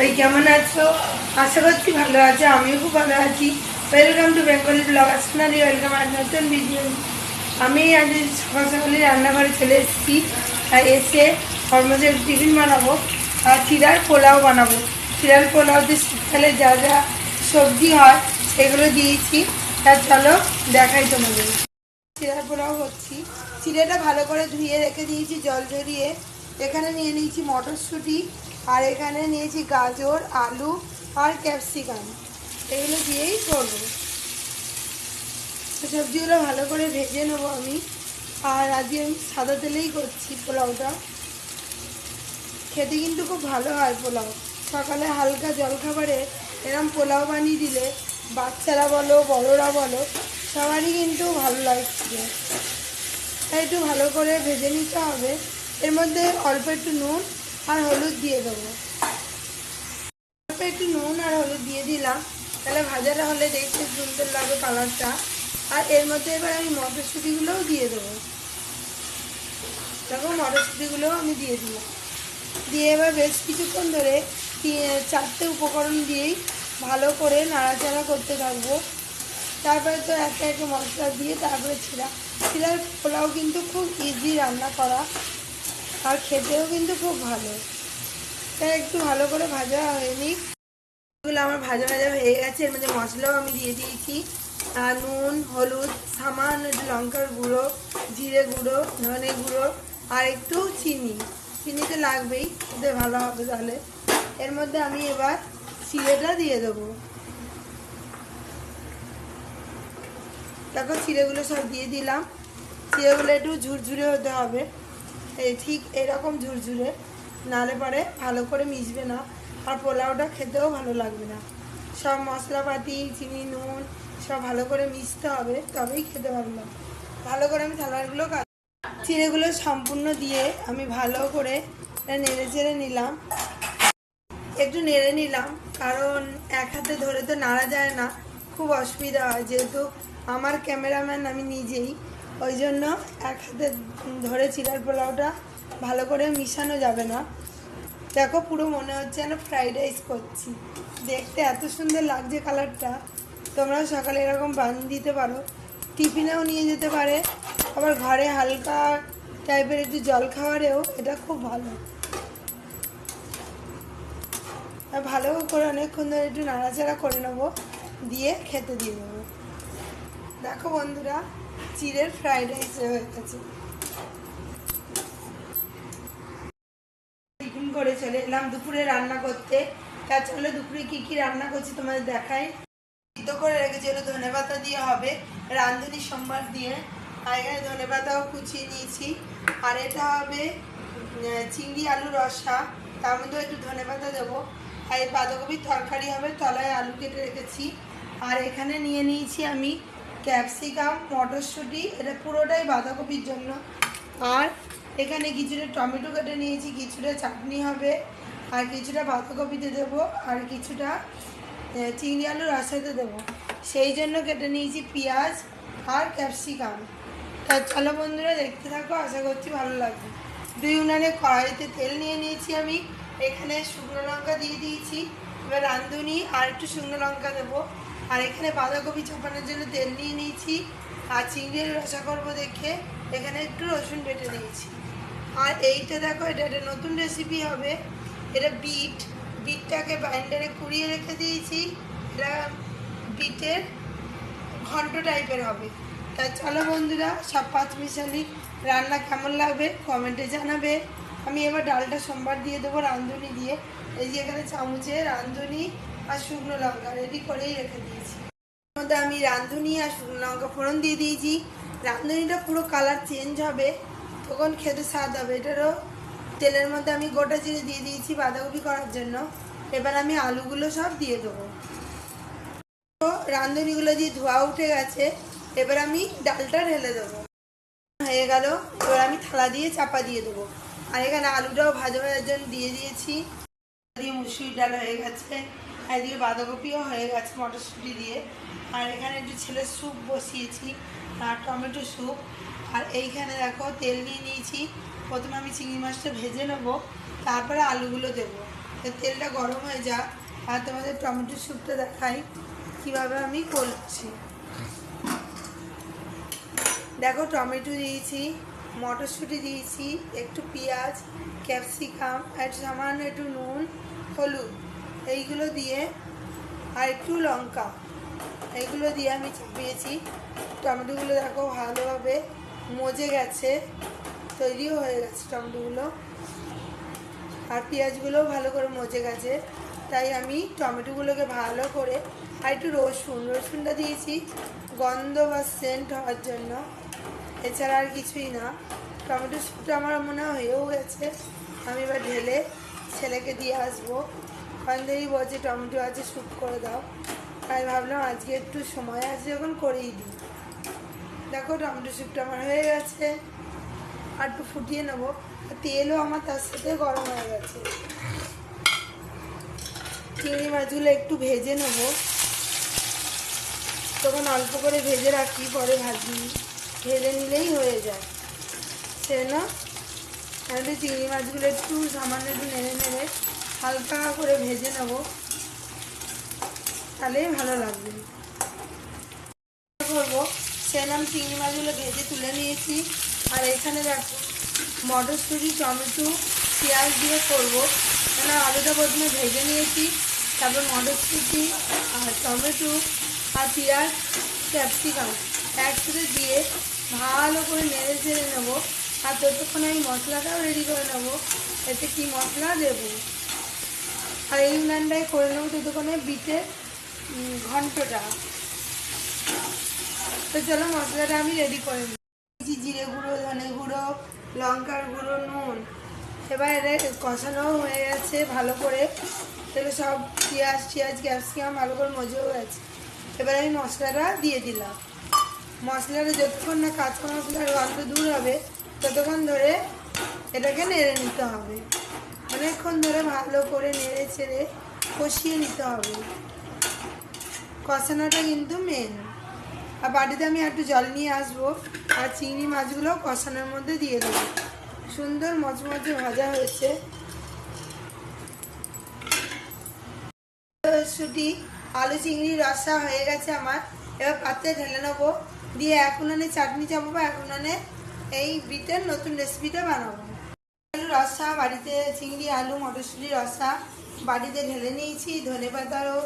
সবাই কেমন আছো? আশা করছি ভালো আছো, আমিও খুব ভালো আছি। ওয়েলকাম টু বেঙ্গলি ব্লগ আসনারি ওয়েলকাম আর নতুন ভিডিও আমি আজ সকাল সকালে রান্নাঘরে চলে এসেছি। আর এসে কর্মচারী টিফিন বানাবো আর চিরার পোলাও বানাবো। চিরার পোলাওতে শীতকালে যা যা সবজি হয়, সেগুলো দিয়েছি। তা চলো দেখাই তোমাদের। চিরার পোলাও হচ্ছি। চিড়েটা ভালো করে ধুয়ে রেখে দিয়েছি, জল ঝরিয়ে। এখানে নিয়ে নিয়েছি মটরশুঁটি আর এখানে নিয়েছি গাজর, আলু আর ক্যাপসিকাম। এগুলো দিয়েই করব। সবজিগুলো ভালো করে ভেজে নেব আমি। আর আজকে আমি সাদা তেলেই করছি পোলাওটা। খেতে কিন্তু খুব ভালো হয় পোলাও। সকালে হালকা জলখাবারে এরম পোলাও বানিয়ে দিলে বাচ্চারা বলো, বড়রা বলো, সবারই কিন্তু ভালো লাগছে। তাই একটু ভালো করে ভেজে নিতে হবে। এর মধ্যে অল্প একটু নুন আর হলুদ দিয়ে দেবো। একটু নুন আর হলুদ দিয়ে দিলাম। তাহলে ভাজাটা হলে দেখতে সুন্দর লাগবে কালারটা। আর এর মধ্যে এবার আমি মটরশুঁটিগুলোও দিয়ে দেবো। দেখো মটরশুঁটিগুলোও আমি দিয়ে দিলাম। দিয়ে এবার বেশ কিছুক্ষণ ধরে চারটে উপকরণ দিয়েই ভালো করে নাড়াচাড়া করতে থাকব। তারপরে তো একটা একটা মশলা দিয়ে তারপরে ছিলা ছিলার পোলাও কিন্তু খুব ইজি রান্না করা। আর খেতেও কিন্তু খুব ভালো। তাই একটু ভালো করে ভাজা হয়নি। এগুলো আমার ভাজা ভাজা হয়ে গেছে। এর মধ্যে মশলাও আমি দিয়ে দিয়েছি। নুন, হলুদ, সামান্য একটু লঙ্কার গুঁড়ো, জিরে গুঁড়ো, ধনে গুঁড়ো আর একটু চিনি। চিনি তো লাগবেই, খেতে ভালো হবে তাহলে। এর মধ্যে আমি এবার চিড়েটা দিয়ে দেবো। তারপর চিড়েগুলো সব দিয়ে দিলাম। চিড়েগুলো একটু ঝুরঝুরে হতে হবে। ঠিক এরকম ঝুরঝুরে, নালে পরে ভালো করে মিশবে না। আর পোলাওটা খেতেও ভালো লাগবে না। সব মশলাপাতি, চিনি, নুন, সব ভালো করে মিশতে হবে, তবেই খেতে ভালো লাগবে ভালো করে আমি থালাগুলো কাট চিড়েগুলো সম্পূর্ণ দিয়ে আমি ভালো করে নেড়ে চেড়ে নিলাম। একটু নেড়ে নিলাম, কারণ এক হাতে ধরে তো নাড়া যায় না। খুব অসুবিধা হয়, যেহেতু আমার ক্যামেরাম্যান আমি নিজেই। ওই জন্য এক হাতে ধরে চিরার পোলাওটা ভালো করে মিশানো যাবে না। দেখো পুরো মনে হচ্ছে যেন ফ্রাইড রাইস করছি। দেখতে এত সুন্দর লাগছে কালারটা তোমরাও সকালে এরকম বানিয়ে দিতে পারো। টিফিনেও নিয়ে যেতে পারে। আবার ঘরে হালকা টাইপের একটু জল খাওয়ারেও এটা খুব ভালো। ভালো করে অনেকক্ষণ ধরে একটু নাড়াচাড়া করে নেব। দিয়ে খেতে দিয়ে দেবো দেখো বন্ধুরা, চিড়ের ফ্রাইড রাইস হয়ে গেছে টিফিন করে চলে এলাম, দুপুরে রান্না করতে। তা চলো, দুপুরে কি কি রান্না করছি তোমাদের দেখাই। সিদ্ধ করে রেখেছি হলো ধনে পাতা দিয়ে হবে, রাঁধুনি সোমবার দিয়ে। এখানে ধনে পাতাও কুচিয়ে নিয়েছি। আর এটা হবে চিংড়ি আলু রসা। তার মধ্যে একটু ধনে পাতা দেবো। আর এই বাঁধাকপির তরকারি হবে, তলায় আলু কেটে রেখেছি। আর এখানে নিয়ে নিয়েছি আমি ক্যাপসিকাম, মটরশুঁটি, এটা পুরোটাই বাঁধাকপির জন্য। আর এখানে কিছুটা টমেটো কেটে নিয়েছি, কিছুটা চাটনি হবে, আর কিছুটা বাঁধাকপিতে দেবো, আর কিছুটা চিংড়ি আলু রসাতে দেবো। সেই জন্য কেটে নিয়েছি পেঁয়াজ আর ক্যাপসিকাম। তা চলো বন্ধুরা, দেখতে থাকো, আশা করছি ভালো লাগবে। দুই উনানে কড়াইতে তেল নিয়ে নিয়েছি আমি। এখানে শুকনো লঙ্কা দিয়ে দিয়েছি। এবার রাঁধুনি আর একটু শুকনো লঙ্কা দেবো। আর এখানে বাঁধাকপি চাপানোর জন্য তেল নিয়ে নিয়েছি, আর চিংড়ির রসা করব দেখে এখানে একটু রসুন বেটে নিয়েছি। আর এইটা দেখো, এটা একটা নতুন রেসিপি হবে। এটা বিট বিটটাকে বাইন্ডারে কুড়িয়ে রেখে দিয়েছি। এটা বিটের ঘন্ট টাইপের হবে। তা চলো বন্ধুরা, সব পাঁচ মিশালি রান্না কেমন লাগবে? কমেন্টে জানাবে। আমি এবার ডালটা সোমবার দিয়ে দেবো রাঁধুনি দিয়ে। এই যে এখানে চামচে রাঁধুনি আর শুকনো লঙ্কা রেডি করেই রেখে দিয়েছি। মধ্যে আমি রাঁধুনি আর শুকনো লঙ্কা ফোড়ন দিয়ে দিয়েছি। রাঁধুনিটা পুরো কালার চেঞ্জ হবে, তখন খেতে স্বাদ হবে। এটারও তেলের মধ্যে আমি গোটা জিরে দিয়ে দিয়েছি বাঁধাকপি করার জন্য। এবার আমি আলুগুলো সব দিয়ে দেবো। তো রাঁধুনিগুলো দিয়ে ধোয়া উঠে গেছে, এবার আমি ডালটা ঢেলে দেবো। হয়ে গেল, এবার আমি থালা দিয়ে চাপা দিয়ে দেবো। আর এখানে আলুটাও ভাজা ভাজার জন্য দিয়ে দিয়েছি। দিয়ে মুসুরির ডাল হয়ে গেছে এদিকে বাঁধাকপিও হয়ে গেছে মটরশুঁটি দিয়ে। আর এখানে একটু ছেলের স্যুপ বসিয়েছি, আর টমেটো স্যুপ। আর এইখানে দেখো তেল নিয়ে নিয়েছি, প্রথমে আমি চিংড়ি মাছটা ভেজে নেব, তারপরে আলুগুলো দেবো। তেলটা গরম হয়ে যাক, আর তোমাদের টমেটো স্যুপটা দেখাই কীভাবে আমি করছি। দেখো টমেটো দিয়েছি, মটরশুঁটি দিয়েছি, একটু পেঁয়াজ, ক্যাপসিকাম, আর সামান্য একটু নুন হলুদ, এইগুলো দিয়ে আর একটু লঙ্কা, এইগুলো দিয়ে আমি চাপিয়েছি টমেটোগুলো দেখো ভালোভাবে মজে গেছে, তৈরিও হয়ে গেছে টমেটোগুলো। আর পেঁয়াজগুলোও ভালো করে মজে গেছে, তাই আমি টমেটোগুলোকে ভালো করে আর একটু রসুন, রসুনটা দিয়েছি, গন্ধ বা সেন্ট হওয়ার জন্য। এছাড়া আর কিছুই না। টমেটো স্যুপটা আমার মনে হয় হয়েও গেছে, আমি এবার ঢেলে ছেলেকে দিয়ে আসব। কান্দেরই বলছে, টমেটো আছে, স্যুপ করে দাও। তাই ভাবলাম আজকে একটু সময় আছে, যখন করেই দিই। দেখো, টমেটো স্যুপটা আমার হয়ে গেছে। আর একটু ফুটিয়ে নেব। আর তেলও আমার তার সাথে গরম হয়ে গেছে। চিংড়ি মাছগুলো একটু ভেজে নেব। তখন অল্প করে ভেজে রাখি, পরে ভাজি। ভেজে নিলেই হয়ে যায়। সে না? আমি চিংড়ি মাছগুলো একটু সামান্য একটু নেড়ে নেড়ে হালকা করে ভেজে নেব। তাহলেই ভালো লাগবে। করব। সেরকম চিংড়ি মাছগুলো ভেজে তুলে নিয়েছি। আর এখানে দেখো, মটরশুঁটি, টমেটো, পেঁয়াজ দিয়ে করব। কেন আলুটা প্রথমে ভেজে নিয়েছি। তারপর মটরশুঁটি আর টমেটো আর পেঁয়াজ, ক্যাপসিকাম একসাথে দিয়ে ভালো করে নেড়ে চেড়ে নেব। আর ততক্ষণ আমি মশলাটাও রেডি করে নেব, এতে কি মশলা দেবো? আর এই উনানটাই করে নেব ততক্ষণে বিটে ঘন্টটা। তো চলো মশলাটা আমি রেডি করে দিয়েছি জিরে গুঁড়ো, ধনে গুঁড়ো, লঙ্কার গুঁড়ো, নুন। এবার এটা কষানো হয়ে গেছে ভালো করে। তাহলে সব পেঁয়াজ, টিয়াজ, ক্যাপসিকাম ভালো করে মজেও গেছে। এবার আমি মশলাটা দিয়ে দিলাম। মশলাটা যতক্ষণ না কাঁচা মশলার গন্ধ দূর হবে ততক্ষণ ধরে এটাকে নেড়ে নিতে হবে। অনেকক্ষণ ধরে ভালো করে নেড়ে ছেড়ে কষিয়ে নিতে হবে। কষানোটা কিন্তু মেন আর বাড়িতে আমি একটু জল নিয়ে আসব আর চিংড়ি মাছগুলো কষানোর মধ্যে দিয়ে দেবো। সুন্দর মচমচে ভাজা হয়েছে। শুটি আলু, চিংড়ি, রসা হয়ে গেছে আমার। এবার পাত্রে ঢেলে নেব। দিয়ে এক উনানে চাটনি চাপাবো, এক উনানে এই বিটের নতুন রেসিপিটা বানাবো। আলু রসা, বাড়িতে চিংড়ি, আলু, মটরশুঁটি, রসা বাড়িতে ঢেলে নিয়েছি, ধনে পাতারও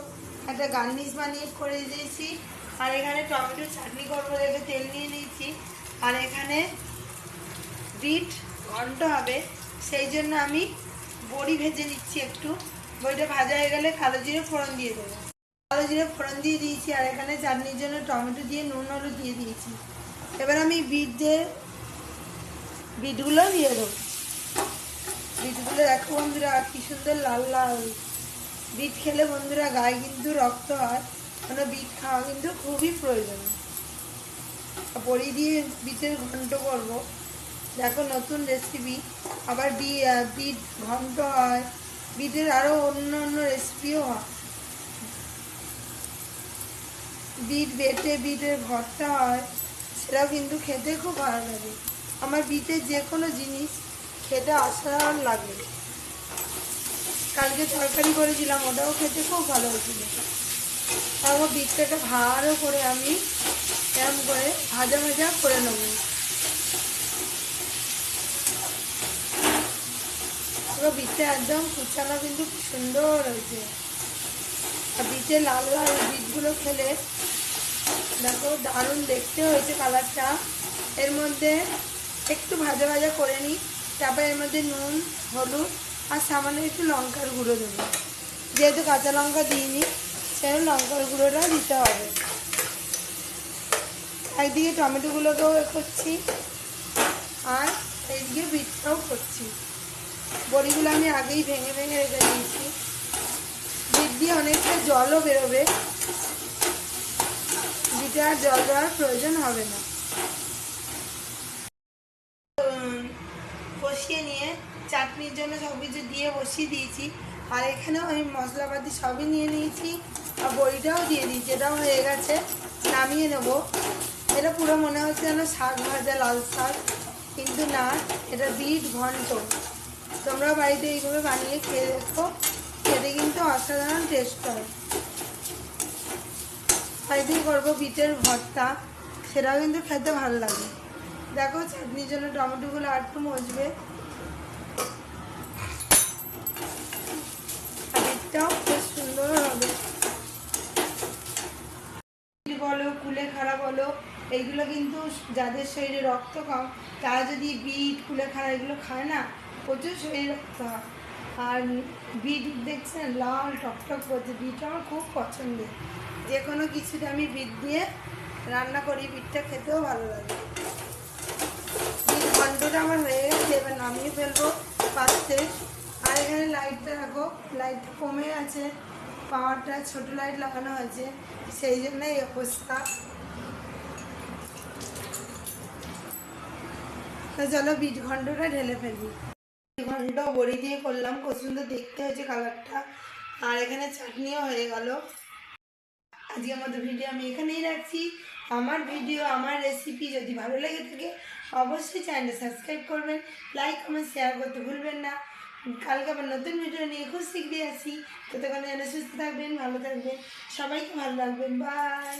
একটা গার্নিশ বানিয়ে করে দিয়েছি। আর এখানে টমেটো চাটনি করব রেখে তেল নিয়ে নিয়েছি। আর এখানে বিট ঘন্ট হবে, সেই জন্য আমি বড়ি ভেজে নিচ্ছি একটু। বড়িটা ভাজা হয়ে গেলে কালো জিরে ফোড়ন দিয়ে দেবো। কালো জিরে ফোড়ন দিয়ে দিয়েছি, আর এখানে চাটনির জন্য টমেটো দিয়ে নুন, হলুদ দিয়ে দিয়েছি। এবার আমি বিট দিয়ে বিটগুলো দিয়ে দেবো। বিটগুলো দেখো বন্ধুরা, কি সুন্দর লাল লাল। বিট খেলে বন্ধুরা গায়ে কিন্তু রক্ত হয়। মানে বিট খাওয়া কিন্তু খুবই প্রয়োজন। বড়ি দিয়ে বিটের ঘন্ট করব। দেখো নতুন রেসিপি আবার বি বিট ঘন্ট হয়। বিটের আরও অন্য অন্য রেসিপিও হয়। বিট বেটে বিটের ভর্তা হয়। সেটাও কিন্তু খেতে খুব ভালো লাগে। আমার বিটের যে কোনো জিনিস খেতে অসাধারণ লাগে। কালকে তরকারি করেছিলাম, ওটাও খেতে খুব ভালো হয়েছিল। তারপর বিটটাকে ভালো করে আমি এরম করে ভাজা ভাজা করে নেব। পুরো একদম কুচানো কিন্তু সুন্দর হয়েছে। আর বিটে লাল লাল বিটগুলো খেলে দেখো দারুণ দেখতে হয়েছে কালারটা এর মধ্যে একটু ভাজা ভাজা করে নিই, তারপর এর মধ্যে নুন, হলুদ আর সামান্য একটু লঙ্কার গুঁড়ো দেবো। যেহেতু কাঁচা লঙ্কা দিইনি সেরকম লঙ্কার গুঁড়োটা দিতে হবে। একদিকে টমেটোগুলোকেও এ করছি আর এইদিকে বিটটাও করছি। বড়িগুলো আমি আগেই ভেঙে ভেঙে রেখে দিয়েছি। বিট দিয়ে অনেকটা জলও বেরোবে। বিটে আর জল দেওয়ার প্রয়োজন হবে না। কষিয়ে নিয়ে চাটনির জন্য সব কিছু দিয়ে বসিয়ে দিয়েছি। আর এখানেও আমি মশলাপাতি সবই নিয়ে নিয়েছি আর বড়িটাও দিয়ে দিয়েছি, এটাও হয়ে গেছে। নামিয়ে নেব। এটা পুরো মনে হচ্ছে যেন শাক ভাজা, লাল শাক। কিন্তু না, এটা বিট ঘন্ট। তোমরা বাড়িতে এইভাবে বানিয়ে খেয়ে দেখো। খেতে কিন্তু অসাধারণ টেস্ট হয়। একদিন করব বিটের ভর্তা। সেটাও কিন্তু খেতে ভালো লাগে। দেখো চাটনির জন্য টমেটোগুলো আর একটু মজবে। বলো কুলেখাড়া বলো এইগুলো কিন্তু যাদের শরীরে রক্ত কম, তারা যদি বিট কুলেখাড়া এগুলো খায় না, প্রচুর শরীরে রক্ত হয়। আর বিট দেখছেন, লাল টকটক করছে। বিট আমার খুব পছন্দের। যে কোনো কিছুতে আমি বিট দিয়ে রান্না করি, বিটটা খেতেও ভালো লাগে। বিট ঘন্টটা আমার হয়ে গেছে এবার নামিয়ে ফেলব পাশে আর এখানে লাইটটা রাখো লাইটটা কমে আছে, পাওয়ারটা ছোট লাইট লাগানো হয়েছে, সেই জন্য এই অবস্থা চলো বিট ঘন্টটা ঢেলে ফেলি। ঘন্ট বড়ি দিয়ে করলাম, খুব সুন্দর দেখতে হয়েছে কালারটা। আর এখানে চাটনিও হয়ে গেল। আজকের মতো ভিডিও আমি এখানেই রাখছি। আমার ভিডিও, আমার রেসিপি যদি ভালো লেগে থাকে, অবশ্যই চ্যানেলটা সাবস্ক্রাইব করবেন লাইক কমেন্ট শেয়ার করতে ভুলবেন না। কালকে আবার নতুন ভিডিও নিয়ে খুব শিখতে আসি। ততক্ষণ যেন সুস্থ থাকবেন, ভালো থাকবেন। সবাইকে ভালো রাখবেন। বাই